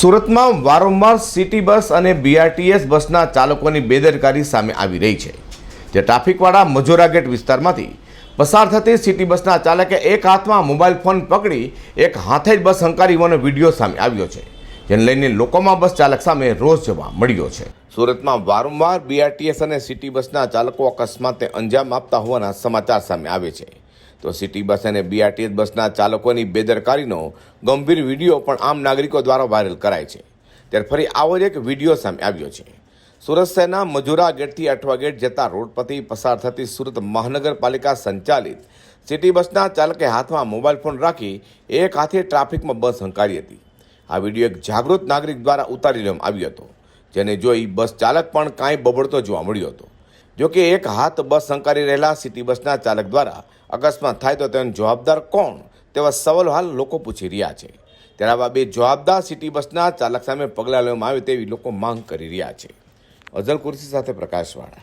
સુરતમાં વારંવાર city bus અને બીઆરટીએસ બસના ચાલકોની બેદરકારી સામે આવી રહી છે, જે ટ્રાફિકવાળા મજોરા ગેટ વિસ્તારમાંથી પસાર થતી સિટી બસના ચાલકે એક હાથમાં મોબાઈલ ફોન પકડી એક હાથે જ બસ હંકારી હોવાનો વીડિયો સામે આવ્યો છે, જેને લઈને લોકોમાં બસ ચાલક સામે રોષ જોવા મળ્યો છે. સુરતમાં વારંવાર બીઆરટીએસ અને સિટી બસના ચાલકો અકસ્માતે અંજામ આપતા હોવાના સમાચાર સામે આવે છે. તો સિટી બસ અને બીઆરટીએસ બસના ચાલકોની બેદરકારીનો ગંભીર વીડિયો પણ આમ નાગરિકો દ્વારા વાયરલ કરાય છે. ત્યારે ફરી આવો જ એક વીડિયો સામે આવ્યો છે. સુરત શહેરના મજુરા ગેટથી અઠવા ગેટ જતા રોડ પરથી પસાર થતી સુરત મહાનગરપાલિકા સંચાલિત સિટી બસના ચાલકે હાથમાં મોબાઈલ ફોન રાખી એક હાથે ટ્રાફિકમાં બસ હંકારી હતી. આ વીડિયો એક જાગૃત નાગરિક દ્વારા ઉતારી લેવામાં આવ્યો હતો, જેને જોઈ બસ ચાલક પણ કાંઈ બબડતો જોવા મળ્યો હતો. જો કે એક હાથ બસ હંકારી રહેલા સિટી બસના ચાલક દ્વારા અકસ્માત થાય તો તેનો જવાબદાર કોણ? તેવા સવાલ હાલ લોકો પૂછી રહ્યા છે. ત્યાર બાબે જવાબદાર સિટી બસના ચાલક સામે પગલાં લેવામાં આવે તેવી લોકો માંગ કરી રહ્યા છે. અઝલ કુર્સી સાથે પ્રકાશવાળા